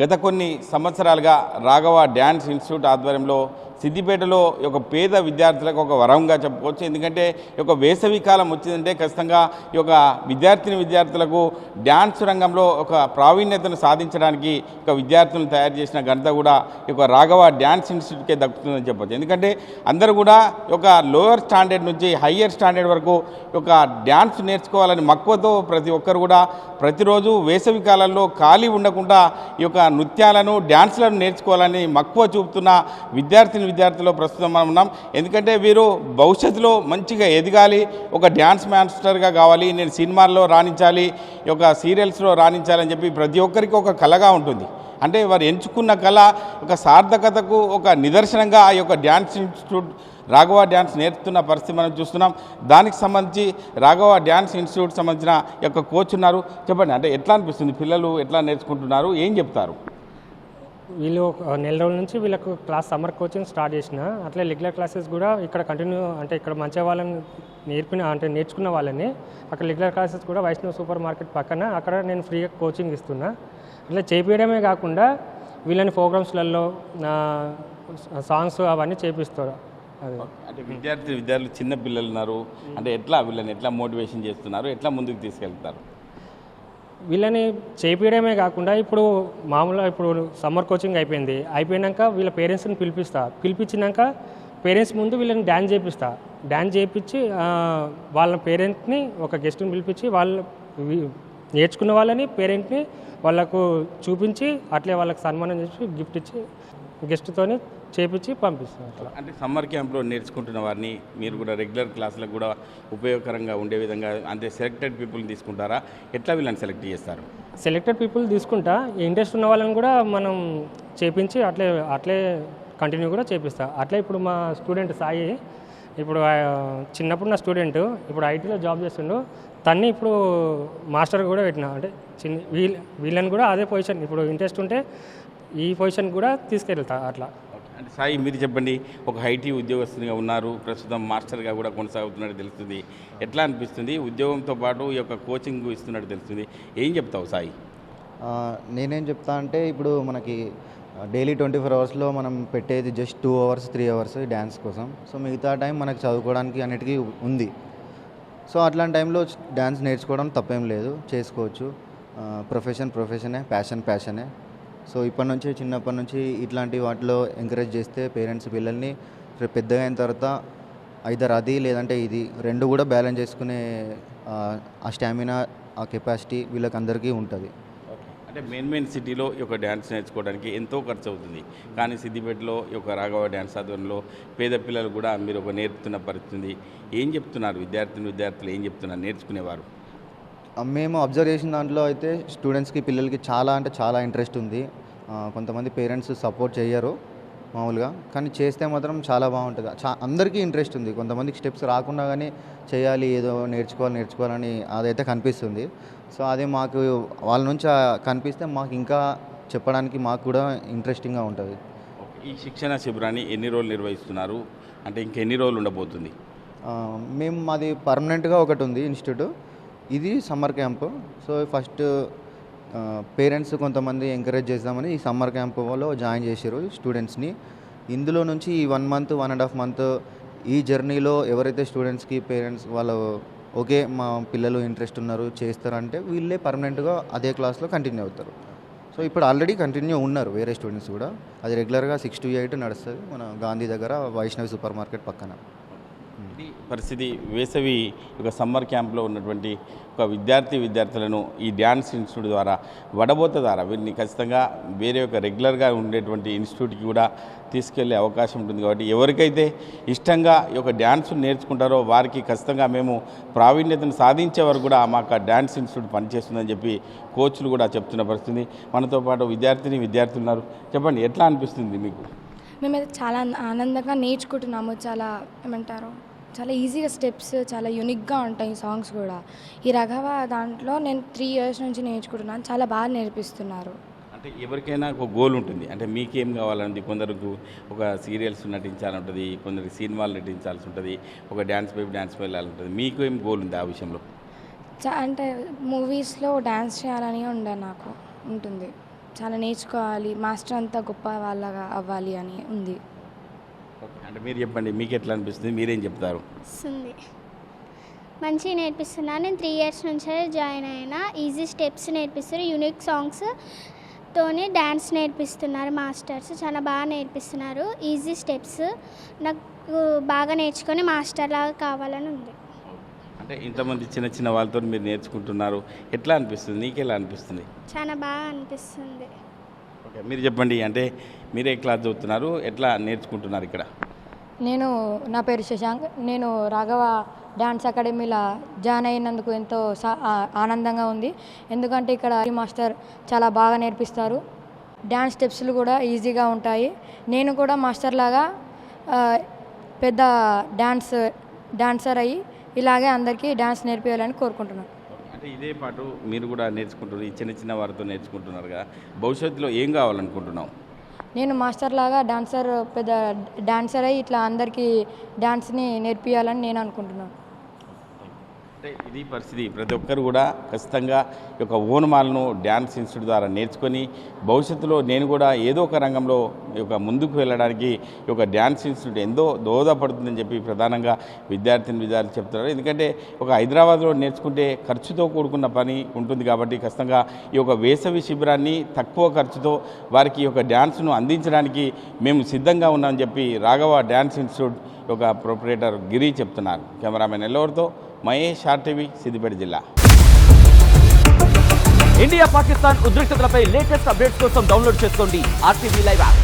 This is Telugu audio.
గత కొన్ని సంవత్సరాలుగా రాఘవ డ్యాన్స్ ఇన్స్టిట్యూట్ ఆధ్వర్యంలో సిద్దిపేటలో ఒక యొక్క పేద విద్యార్థులకు ఒక వరంగా చెప్పుకోవచ్చు ఎందుకంటే ఈ యొక్క వేసవి కాలం వచ్చిందంటే ఖచ్చితంగా ఈ యొక్క విద్యార్థిని విద్యార్థులకు డ్యాన్స్ రంగంలో ఒక ప్రావీణ్యతను సాధించడానికి ఒక విద్యార్థులను తయారు చేసిన ఘనత కూడా ఈ యొక్క రాఘవ డ్యాన్స్ ఇన్స్టిట్యూట్కే దక్కుతుందని చెప్పొచ్చు. ఎందుకంటే అందరూ కూడా ఒక లోయర్ స్టాండర్డ్ నుంచి హయ్యర్ స్టాండర్డ్ వరకు ఒక డ్యాన్స్ నేర్చుకోవాలని మక్కువతో ప్రతి ఒక్కరు కూడా ప్రతిరోజు వేసవి కాలంలో ఖాళీ ఉండకుండా ఈ యొక్క నృత్యాలను డ్యాన్స్లను నేర్చుకోవాలని మక్కువ చూపుతున్న విద్యార్థిని విద్యార్థులు ప్రస్తుతం మనం ఉన్నాం. ఎందుకంటే వీరు భవిష్యత్తులో మంచిగా ఎదగాలి ఒక డ్యాన్స్ మాస్టర్గా కావాలి నేను సినిమాల్లో రాణించాలి ఒక సీరియల్స్లో రాణించాలని చెప్పి ప్రతి ఒక్కరికి ఒక కళగా ఉంటుంది. అంటే వారు ఎంచుకున్న కళ ఒక సార్థకతకు ఒక నిదర్శనంగా ఆ యొక్క డ్యాన్స్ ఇన్స్టిట్యూట్ రాఘవ డ్యాన్స్ నేర్పుతున్న పరిస్థితి మనం చూస్తున్నాం. దానికి సంబంధించి రాఘవ డ్యాన్స్ ఇన్స్టిట్యూట్ సంబంధించిన యొక్క కోచ్ ఉన్నారు. చెప్పండి అంటే ఎట్లా అనిపిస్తుంది? పిల్లలు ఎట్లా నేర్చుకుంటున్నారు? ఏం చెప్తారు? వీళ్ళు నెల రోజుల నుంచి వీళ్ళకు క్లాస్ సమ్మర్ కోచింగ్ స్టార్ట్ చేసిన అట్లే రెగ్యులర్ క్లాసెస్ కూడా ఇక్కడ కంటిన్యూ అంటే ఇక్కడ మంచి వాళ్ళని నేర్పిన అంటే నేర్చుకున్న వాళ్ళని అక్కడ రెగ్యులర్ క్లాసెస్ కూడా వైష్ణవ్ సూపర్ మార్కెట్ పక్కన అక్కడ నేను ఫ్రీగా కోచింగ్ ఇస్తున్నా. అట్లా చేపించడమే కాకుండా వీళ్ళని ప్రోగ్రామ్స్లలో సాంగ్స్ అవన్నీ చేపిస్తారు. అంటే విద్యార్థి విద్యార్థులు చిన్న పిల్లలు ఉన్నారు అంటే ఎట్లా వీళ్ళని ఎట్లా మోటివేషన్ చేస్తున్నారు ఎట్లా ముందుకు తీసుకెళ్తారు? వీళ్ళని చేపించడమే కాకుండా ఇప్పుడు మామూలుగా ఇప్పుడు సమ్మర్ కోచింగ్ అయిపోయింది. అయిపోయినాక వీళ్ళ పేరెంట్స్ని పిలిపిస్తా. పిలిపించినాక పేరెంట్స్ ముందు వీళ్ళని డ్యాన్స్ చేపిస్తా. డ్యాన్స్ చేయించి వాళ్ళ పేరెంట్ని ఒక గెస్ట్ని పిలిపించి వాళ్ళ నేర్చుకున్న వాళ్ళని పేరెంట్ని వాళ్ళకు చూపించి అట్లే వాళ్ళకి సన్మానం చేసి గిఫ్ట్ ఇచ్చి గెస్ట్తోని చేపించి పంపిస్తాం అట్లా. అంటే సమ్మర్ క్యాంప్లో నేర్చుకుంటున్న వారిని మీరు కూడా రెగ్యులర్ క్లాసులకు కూడా ఉపయోగకరంగా ఉండే విధంగా అంటే సెలెక్టెడ్ పీపుల్ని తీసుకుంటారా? ఎట్లా వీళ్ళని సెలెక్ట్ చేస్తారు? సెలెక్టెడ్ పీపుల్ తీసుకుంటా. ఇంట్రెస్ట్ ఉన్న వాళ్ళని కూడా మనం చేపించి అట్లే అట్లే కంటిన్యూ కూడా చేపిస్తా. అట్లే ఇప్పుడు మా స్టూడెంట్ సాయి ఇప్పుడు చిన్నప్పుడు నా స్టూడెంట్ ఇప్పుడు ఐటీలో జాబ్ చేస్తుండు. తన్ని ఇప్పుడు మాస్టర్ కూడా పెట్టిన. అంటే చిన్న వీళ్ళ వీళ్ళని కూడా అదే పొజిషన్ ఇప్పుడు ఇంట్రెస్ట్ ఉంటే ఈ పొజిషన్ కూడా తీసుకెళ్తా అట్లా. అంటే సాయి మీరు చెప్పండి ఒక ఐటీ ఉద్యోగస్తునిగా ఉన్నారు ప్రస్తుతం మాస్టర్గా కూడా కొనసాగుతున్నట్టు తెలుస్తుంది. ఎట్లా అనిపిస్తుంది? ఉద్యోగంతో పాటు ఈ యొక్క కోచింగ్ ఇస్తున్నట్టు తెలుస్తుంది. ఏం చెప్తావు సాయి? నేనేం చెప్తా అంటే ఇప్పుడు మనకి డైలీ ట్వంటీ ఫోర్ అవర్స్లో మనం పెట్టేది just two hours three hours dance కోసం. సో మిగతా టైం మనకి చదువుకోవడానికి అన్నిటికీ ఉంది. సో అట్లాంటి టైంలో డ్యాన్స్ నేర్చుకోవడం తప్పేం లేదు. చేసుకోవచ్చు. ప్రొఫెషన్ ప్రొఫెషనే ప్యాషన్ ప్యాషనే. సో ఇప్పటి నుంచి చిన్నప్పటి నుంచి ఇట్లాంటి వాటిలో ఎంకరేజ్ చేస్తే పేరెంట్స్ పిల్లల్ని రేపు పెద్దగా అయిన తర్వాత ఐదర్ అది లేదంటే ఇది రెండు కూడా బ్యాలెన్స్ చేసుకునే ఆ, స్టామినా ఆ కెపాసిటీ వీళ్ళకందరికీ ఉంటుంది. అంటే మెయిన్ మెయిన్ సిటీలో ఈ యొక్క డ్యాన్స్ నేర్చుకోవడానికి ఎంతో ఖర్చు అవుతుంది. కానీ సిద్దిపేటలో ఈ యొక్క రాఘవ డ్యాన్స్ ఆధ్వర్యంలో పేద పిల్లలు కూడా మీరు ఒక నేర్పుతున్న పరిస్థితి ఏం చెప్తున్నారు? విద్యార్థిని విద్యార్థులు ఏం చెప్తున్నారు? నేర్చుకునేవారు? మేము అబ్జర్వ్ చేసిన దాంట్లో అయితే స్టూడెంట్స్కి పిల్లలకి చాలా అంటే చాలా ఇంట్రెస్ట్ ఉంది. కొంతమంది పేరెంట్స్ సపోర్ట్ చేయరు మామూలుగా. కానీ చేస్తే మాత్రం చాలా బాగుంటుంది. చా అందరికీ ఇంట్రెస్ట్ ఉంది. కొంతమందికి స్టెప్స్ రాకుండా కానీ చేయాలి ఏదో నేర్చుకోవాలి నేర్చుకోవాలని అదైతే కనిపిస్తుంది. సో అది మాకు వాళ్ళ నుంచి కనిపిస్తే మాకు ఇంకా చెప్పడానికి మాకు కూడా ఇంట్రెస్టింగ్గా ఉంటుంది. ఈ శిక్షణ శిబిరాన్ని ఎన్ని రోజులు నిర్వహిస్తున్నారు? అంటే ఇంకెన్ని రోజులు ఉండబోతుంది? మేము మాది పర్మనెంట్గా ఒకటి ఉంది ఇన్స్టిట్యూట్. ఇది summer camp. So first parents కొంతమంది ఎంకరేజ్ చేద్దామని ఈ సమ్మర్ క్యాంపులో జాయిన్ చేశారు స్టూడెంట్స్ని. ఇందులో నుంచి ఈ one month one and half month ఈ జర్నీలో ఎవరైతే స్టూడెంట్స్కి పేరెంట్స్ వాళ్ళు ఓకే మా పిల్లలు ఇంట్రెస్ట్ ఉన్నారు చేస్తారంటే వీళ్ళే పర్మనెంట్గా అదే క్లాస్లో కంటిన్యూ అవుతారు. సో ఇప్పుడు ఆల్రెడీ కంటిన్యూ ఉన్నారు వేరే స్టూడెంట్స్ కూడా. అది రెగ్యులర్గా సిక్స్ టు ఎయిట్ నడుస్తుంది మన గాంధీ దగ్గర వైష్ణవి సూపర్ మార్కెట్ పక్కన. పరిస్థితి వేసవి ఒక సమ్మర్ క్యాంప్లో ఉన్నటువంటి ఒక విద్యార్థి విద్యార్థులను ఈ డ్యాన్స్ ఇన్స్టిట్యూట్ ద్వారా వడబోత ద్వారా వీరిని ఖచ్చితంగా వేరే ఒక రెగ్యులర్గా ఉండేటువంటి ఇన్స్టిట్యూట్కి కూడా తీసుకెళ్ళే అవకాశం ఉంటుంది కాబట్టి ఎవరికైతే ఇష్టంగా ఈ యొక్క డ్యాన్స్ నేర్చుకుంటారో వారికి ఖచ్చితంగా మేము ప్రావీణ్యతను సాధించే వరకు కూడా మాకు ఆ డ్యాన్స్ ఇన్స్టిట్యూట్ పనిచేస్తుందని చెప్పి కోచ్లు కూడా చెప్తున్న పరిస్థితి. మనతో పాటు విద్యార్థిని విద్యార్థులు ఉన్నారు. చెప్పండి ఎట్లా అనిపిస్తుంది మీకు? మేమైతే చాలా ఆనందంగా నేర్చుకుంటున్నాము చాలా ఏమంటారు? చాలా ఈజీగా స్టెప్స్ చాలా యూనిక్గా ఉంటాయి ఈ సాంగ్స్ కూడా. ఈ రఘవ దాంట్లో నేను త్రీ ఇయర్స్ నుంచి నేర్చుకుంటున్నాను చాలా బాగా నేర్పిస్తున్నారు. అంటే ఎవరికైనా ఒక గోల్ ఉంటుంది. అంటే మీకేం కావాలంది కొందరికి ఒక సీరియల్స్ నటించాలని ఉంటుంది కొందరికి సినిమాలు నటించాల్సి ఉంటుంది ఒక డ్యాన్స్ వైపు డ్యాన్స్ వెళ్ళాలని ఉంటుంది మీకు ఏం గోల్ ఉంది ఆ విషయంలో? చా అంటే మూవీస్లో డ్యాన్స్ చేయాలని ఉండే నాకు ఉంటుంది. చాలా నేర్చుకోవాలి మాస్టర్ అంతా గొప్ప వాళ్ళగా అవ్వాలి అని ఉంది. అంటే మీరు చెప్పండి మీకు ఎట్లా అనిపిస్తుంది? మీరేం చెప్తారు? వస్తుంది. మంచిగా నేర్పిస్తున్నారు నేను త్రీ ఇయర్స్ నుంచే జాయిన్ అయినా ఈజీ స్టెప్స్ నేర్పిస్తారు యూనిక్ సాంగ్స్ తోని డ్యాన్స్ నేర్పిస్తున్నారు మాస్టర్స్ చాలా బాగా నేర్పిస్తున్నారు. ఈజీ స్టెప్స్ నాకు బాగా నేర్చుకొని మాస్టర్ లాగా కావాలని ఉంది. అంటే ఇంతమంది చిన్న చిన్న వాళ్ళతో మీరు నేర్చుకుంటున్నారు. ఎట్లా అనిపిస్తుంది? నీకు ఎలా అనిపిస్తుంది? చాలా బాగా అనిపిస్తుంది. మీరు చెప్పండి అంటే మీరే క్లాస్ చదువుతున్నారు ఎట్లా నేర్చుకుంటున్నారు ఇక్కడ? నేను నా పేరు శశాంక్ నేను రాఘవ డ్యాన్స్ అకాడమీలో జాయిన్ అయినందుకు ఎంతో సా- ఆనందంగా ఉంది. ఎందుకంటే ఇక్కడ ఈ మాస్టర్ చాలా బాగా నేర్పిస్తారు. డ్యాన్స్ స్టెప్స్లు కూడా ఈజీగా ఉంటాయి. నేను కూడా మాస్టర్ లాగా పెద్ద డ్యాన్స్ డాన్సర్ అయ్యి ఇలాగే అందరికీ డ్యాన్స్ నేర్పించాలని కోరుకుంటున్నాను. అంటే ఇదే పాటు మీరు కూడా నేర్చుకుంటున్నారు ఈ చిన్న చిన్న వారితో నేర్చుకుంటున్నారు కదా. భవిష్యత్తులో ఏం కావాలనుకుంటున్నాం నేను మాస్టర్ లాగా డాన్సర్ పెద్ద డాన్సర్ అయ్యి ఇట్లా అందరికీ డ్యాన్స్ని నేర్పించాలని నేను అనుకుంటున్నాను. అంటే ఇది పరిస్థితి. ప్రతి ఒక్కరు కూడా ఖచ్చితంగా ఈ యొక్క ఓనమాలను డ్యాన్స్ ఇన్స్టిట్యూట్ ద్వారా నేర్చుకొని భవిష్యత్తులో నేను కూడా ఏదో ఒక రంగంలో ఈ యొక్క ముందుకు వెళ్ళడానికి ఈ యొక్క డ్యాన్స్ ఇన్స్టిట్యూట్ ఎంతో దోహదపడుతుందని చెప్పి ప్రధానంగా విద్యార్థిని విద్యార్థులు చెప్తున్నారు. ఎందుకంటే ఒక హైదరాబాద్లో నేర్చుకుంటే ఖర్చుతో కూడుకున్న పని ఉంటుంది కాబట్టి ఖచ్చితంగా ఈ యొక్క వేసవి శిబిరాన్ని తక్కువ ఖర్చుతో వారికి ఈ యొక్క డ్యాన్స్ను అందించడానికి మేము సిద్ధంగా ఉన్నామని చెప్పి రాఘవ డ్యాన్స్ ఇన్స్టిట్యూట్ యొక్క ప్రొపరేటర్ గిరి చెప్తున్నారు. కెమెరామెన్ ఎల్లవరితో మహేష్ ఆర్టీవీ సిద్దిపేట జిల్లా. ఇండియా పాకిస్తాన్ ఉద్రిక్తతలపై లేటెస్ట్ అప్డేట్స్ కోసం డౌన్లోడ్ చేసుకోండి ఆర్టీవీ లైవ్ యాప్.